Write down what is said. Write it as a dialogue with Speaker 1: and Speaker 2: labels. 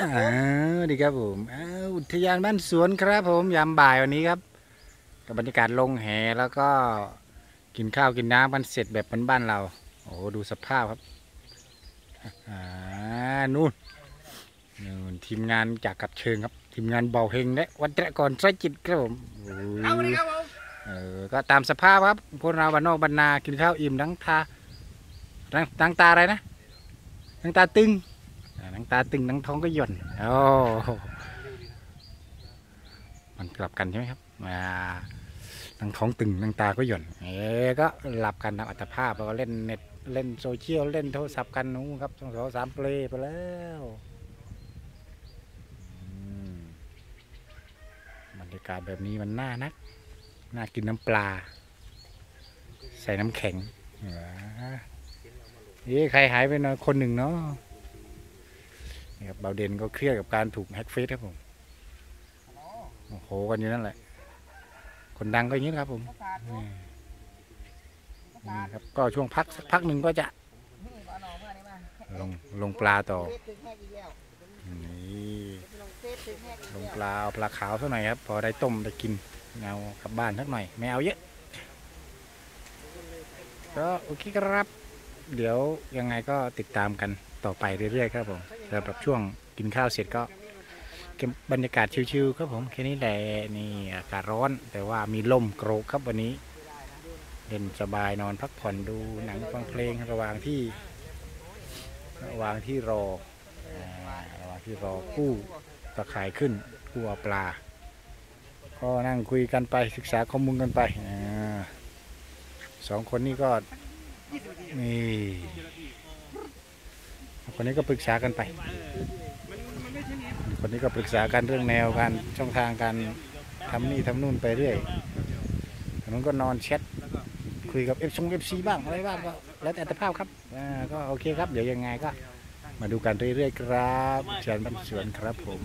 Speaker 1: อ่าดีครับผมอ้าวอุทยานบ้านสวนครับผมยามบ่ายวันนี้ครับกับบรรยากาศลงแหแล้วก็กินข้าวกินน้ำกันเสร็จแบบบ้านๆเรา โอ้โหดูสภาพครับอ่านู่นนู่นทีมงานจากกับเชิงครับ ทีมงานเบาเฮงและวัดตะกรไสจิตครับผมโอ้ย
Speaker 2: เอาเลยครับผม
Speaker 1: เออก็ตามสภาพครับพวกเราบ้านนอกบ้านนากินข้าวอิ่มทั้งตาทั้งทั้งตาอะไรนะทั้งตาตึงอ่า ทั้งตาตึงทั้งท้องก็หย่อนโอ้มันกลับกันใช่ไหมครับอ่าทั้งท้องตึงทั้งตาก็หย่อนเอ๊ก็หลับกันตามอัตภาพแล้วก็เล่นเน็ตเล่นโซเชียลเล่นโทรศัพท์กันนู้ครับสองสองสามเพลไปแล้วอืมบรรยากาศแบบนี้มันน่านัก น่ากินน้ำปลา ใส่น้ำแข็งเอ๊ะใครหายไปนะคนหนึ่งเนาะ ครับเบาเด่นก็เครียดกับการถูกแฮ็กเฟซครับผมโอ้โหกันอยู่นั่นแหละ คนดังก็อย่างนี้ครับผมนี่นี่ครับก็ช่วงพักสักพักหนึ่งก็จะ ลงลงปลาต่อนี่ลงปลาเอาปลาขาวสักหน่อยครับ พอได้ต้มได้กินเอากลับบ้านสักหน่อยไม่เอาเยอะก็โอเคครับ เดี๋ยวยังไงก็ติดตามกันต่อไปเรื่อยๆครับผมสำหรับช่วงกินข้าวเสร็จก็บรรยากาศชิวๆครับผมแค่นี้แหละนี่อากาศร้อน แต่ว่ามีลมโกรกครับวันนี้เล่นสบายนอนพักผ่อนดูหนังฟังเพลงระหว่างที่ระหว่างที่รอระหว่างที่รอกู้ตะข่ายขึ้นกู้เอาปลา ก็นั่งคุยกันไปศึกษาข้อมูลกันไปสองคนนี้ก็ นี่คนนี้ก็ปรึกษากันไป คนนี้ก็ปรึกษากันเรื่องแนวการช่องทางการทำนี่ทำนู่นไปเรื่อยคนนั้นก็นอนแชทคุยกับเอฟชงเอฟซีบ้างอะไรบ้างก็แล้วแต่อัตภาพครับอ่าก็โอเคครับ เดี๋ยวยังไงก็ มาดูกันเรื่อยๆครับเชิญบ้านสวนครับผม